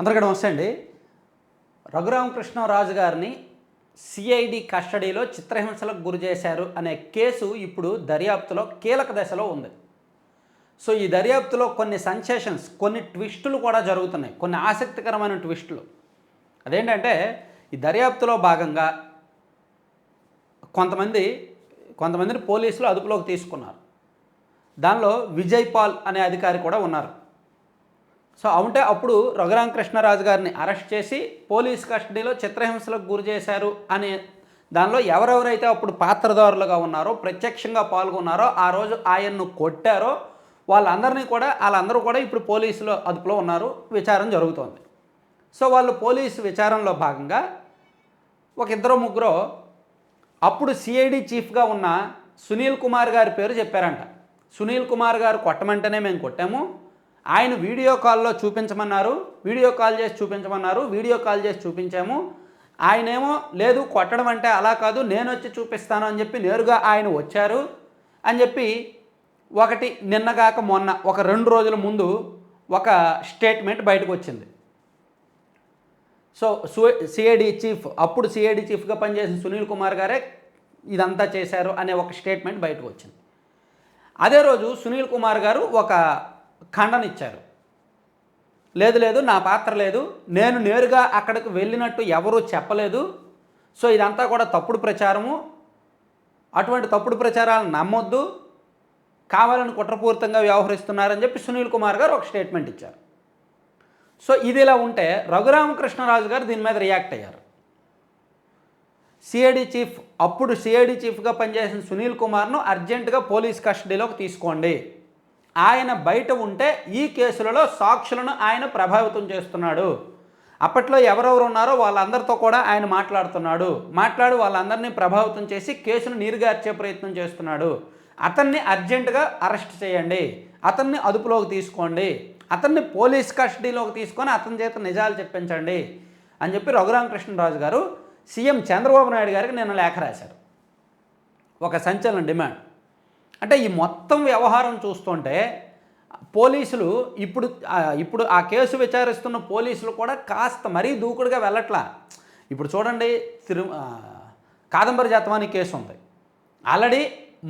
అందరికీ నమస్తే అండి. రఘురామకృష్ణరాజు గారిని సిఐడి కస్టడీలో చిత్రహింసలకు గురి చేశారు అనే కేసు ఇప్పుడు దర్యాప్తులో కీలక దశలో ఉంది. సో ఈ దర్యాప్తులో కొన్ని సెన్సేషన్స్ కొన్ని ట్విస్టులు కూడా జరుగుతున్నాయి. కొన్ని ఆసక్తికరమైన ట్విస్టులు. అదేంటంటే ఈ దర్యాప్తులో భాగంగా కొంతమంది కొంతమందిని పోలీసులు అదుపులోకి తీసుకున్నారు. దానిలో విజయ్ పాల్ అనే అధికారి కూడా ఉన్నారు. సో అవుంటే అప్పుడు రఘురామ కృష్ణరాజు గారిని అరెస్ట్ చేసి పోలీస్ కస్టడీలో చిత్రహింసలకు గురి చేశారు అనే దానిలో ఎవరెవరైతే అప్పుడు పాత్రదారులుగా ఉన్నారో ప్రత్యక్షంగా పాల్గొన్నారో ఆ రోజు ఆయన్ను కొట్టారో వాళ్ళందరినీ కూడా వాళ్ళందరూ కూడా ఇప్పుడు పోలీసులు అదుపులో ఉన్నారు విచారణ జరుగుతోంది. సో వాళ్ళు పోలీసు విచారణలో భాగంగా ఒక ఇద్దరు ముగ్గురు అప్పుడు సిఐడి చీఫ్గా ఉన్న సునీల్ కుమార్ గారి పేరు చెప్పారంట. సునీల్ కుమార్ గారు కొట్టమంటేనే మేము కొట్టాము. ఆయన వీడియో కాల్లో చూపించమన్నారు వీడియో కాల్ చేసి చూపించమన్నారు వీడియో కాల్ చేసి చూపించాము. ఆయనేమో లేదు కొట్టడం అంటే అలా కాదు నేను వచ్చి చూపిస్తాను అని చెప్పి నేరుగా ఆయన వచ్చారు. అని చెప్పి ఒకటి నిన్నగాక మొన్న ఒక రెండు రోజుల ముందు ఒక స్టేట్మెంట్ బయటకు వచ్చింది. సో సిఐడి చీఫ్ అప్పుడు సిఐడి చీఫ్గా పనిచేసిన సునీల్ కుమార్ గారే ఇదంతా చేశారు అనే ఒక స్టేట్మెంట్ బయటకు వచ్చింది. అదే రోజు సునీల్ కుమార్ గారు ఒక ఖండనిచ్చారు. లేదు లేదు నా పాత్ర లేదు. నేను నేరుగా అక్కడికి వెళ్ళినట్టు ఎవరూ చెప్పలేదు. సో ఇదంతా కూడా తప్పుడు ప్రచారము. అటువంటి తప్పుడు ప్రచారాలను నమ్మొద్దు. కావాలని కుట్రపూరితంగా వ్యవహరిస్తున్నారని చెప్పి సునీల్ కుమార్ గారు ఒక స్టేట్మెంట్ ఇచ్చారు. సో ఇది ఇలా ఉంటే రఘురామకృష్ణరాజు గారు దీని మీద రియాక్ట్ అయ్యారు. సిఐడి చీఫ్ అప్పుడు సిఐడి చీఫ్గా పనిచేసిన సునీల్ కుమార్ను అర్జెంటుగా పోలీస్ కస్టడీలోకి తీసుకోండి. ఆయన బయట ఉంటే ఈ కేసులలో సాక్షులను ఆయన ప్రభావితం చేస్తున్నాడు. అప్పట్లో ఎవరెవరు ఉన్నారో వాళ్ళందరితో కూడా ఆయన మాట్లాడుతున్నాడు. మాట్లాడి వాళ్ళందరినీ ప్రభావితం చేసి కేసును నీరుగార్చే ప్రయత్నం చేస్తున్నాడు. అతన్ని అర్జెంటుగా అరెస్ట్ చేయండి. అతన్ని అదుపులోకి తీసుకోండి. అతన్ని పోలీస్ కస్టడీలోకి తీసుకొని అతని చేత నిజాలు చెప్పించండి అని చెప్పి రఘురామకృష్ణరాజు గారు సీఎం చంద్రబాబు నాయుడు గారికి నిన్న లేఖ రాశారు. ఒక సంచలన డిమాండ్. అంటే ఈ మొత్తం వ్యవహారం చూస్తుంటే పోలీసులు ఇప్పుడు ఇప్పుడు ఆ కేసు విచారిస్తున్న పోలీసులు కూడా కాస్త మరీ దూకుడుగా వెళ్ళట్లా. ఇప్పుడు చూడండి తిరు కాదంబరి జత్వాని కేసు ఉంది. ఆల్రెడీ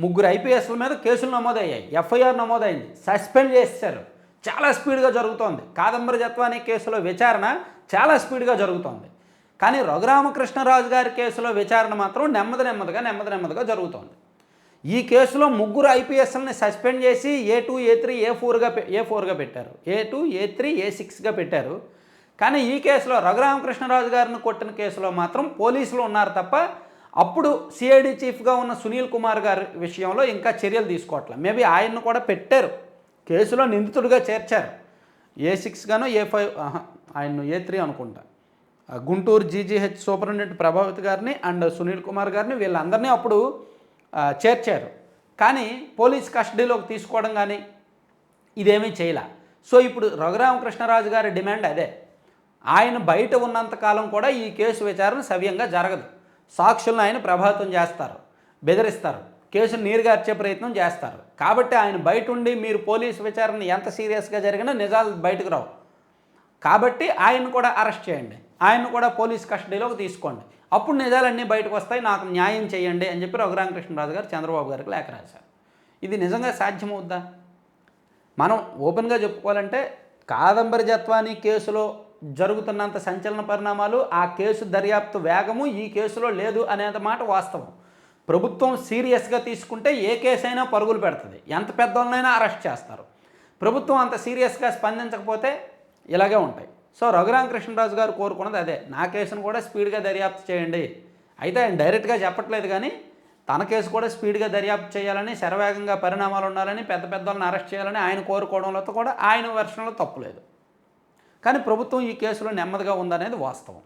ముగ్గురు ఐపీఎస్ల మీద కేసులు నమోదయ్యాయి. ఎఫ్ఐఆర్ నమోదైంది. సస్పెండ్ చేశారు చాలా స్పీడ్గా జరుగుతోంది. కాదంబరి జత్వాని కేసులో విచారణ చాలా స్పీడ్గా జరుగుతోంది. కానీ రఘురామకృష్ణరాజు గారి కేసులో విచారణ మాత్రం నెమ్మది నెమ్మదిగా నెమ్మది నెమ్మదిగా జరుగుతోంది. ఈ కేసులో ముగ్గురు ఐపీఎస్ఎల్ని సస్పెండ్ చేసి ఏ టూ ఏ త్రీ ఏ ఫోర్గా ఏ ఫోర్గా పెట్టారు. ఏ టూ ఏ త్రీ ఏ సిక్స్గా పెట్టారు. కానీ ఈ కేసులో రఘురామకృష్ణరాజు గారిని కొట్టిన కేసులో మాత్రం పోలీసులు ఉన్నారు తప్ప అప్పుడు సిఐడి చీఫ్గా ఉన్న సునీల్ కుమార్ గారి విషయంలో ఇంకా చర్యలు తీసుకోవట్లేదు మేబీ ఆయన్ను కూడా పెట్టారు. కేసులో నిందితుడిగా చేర్చారు. ఏ సిక్స్ గాను ఏ ఫైవ్ ఆయన్ను ఏ త్రీ అనుకుంటా. గుంటూరు జీజీహెచ్ సూపరింటెండెంట్ ప్రభావిత గారిని అండ్ సునీల్ కుమార్ గారిని వీళ్ళందరినీ అప్పుడు చేర్చారు. కానీ పోలీస్ కస్టడీలోకి తీసుకోవడం కానీ ఇదేమీ చేయలే. సో ఇప్పుడు రఘురామకృష్ణరాజు గారి డిమాండ్ అదే. ఆయన బయట ఉన్నంతకాలం కూడా ఈ కేసు విచారణ సవ్యంగా జరగదు. సాక్షులను ఆయన ప్రభావితం చేస్తారు బెదిరిస్తారు. కేసును నీరుగార్చే ప్రయత్నం చేస్తారు. కాబట్టి ఆయన బయట ఉండి మీరు పోలీసు విచారణ ఎంత సీరియస్గా జరిగినా నిజాలు బయటకు రావు. కాబట్టి ఆయన కూడా అరెస్ట్ చేయండి. ఆయన కూడా పోలీస్ కస్టడీలోకి తీసుకోండి. అప్పుడు నిజాలన్నీ బయటకు వస్తాయి నాకు న్యాయం చేయండి అని చెప్పి రఘురామకృష్ణరాజు గారు చంద్రబాబు గారికి లేఖ రాశారు. ఇది నిజంగా సాధ్యమవుద్దా? మనం ఓపెన్గా చెప్పుకోవాలంటే కాదంబరి జత్వాని కేసులో జరుగుతున్నంత సంచలన పరిణామాలు ఆ కేసు దర్యాప్తు వేగము ఈ కేసులో లేదు అనేంత మాట వాస్తవం. ప్రభుత్వం సీరియస్గా తీసుకుంటే ఏ కేసు అయినా పరుగులు పెడుతుంది. ఎంత పెద్దోళ్ళనైనా అరెస్ట్ చేస్తారు. ప్రభుత్వం అంత సీరియస్గా స్పందించకపోతే ఇలాగే ఉంటాయి. సో రఘురామకృష్ణరాజు గారు కోరుకున్నది అదే. నా కేసును కూడా స్పీడ్గా దర్యాప్తు చేయండి. అయితే ఆయన డైరెక్ట్గా చెప్పట్లేదు కానీ తన కేసు కూడా స్పీడ్గా దర్యాప్తు చేయాలని శరవేగంగా పరిణామాలు ఉండాలని పెద్ద పెద్దలను అరెస్ట్ చేయాలని ఆయన కోరుకోవడంలో కూడా ఆయన వెర్షన్లో తప్పులేదు కానీ ప్రభుత్వం ఈ కేసులో నెమ్మదిగా ఉందనేది వాస్తవం.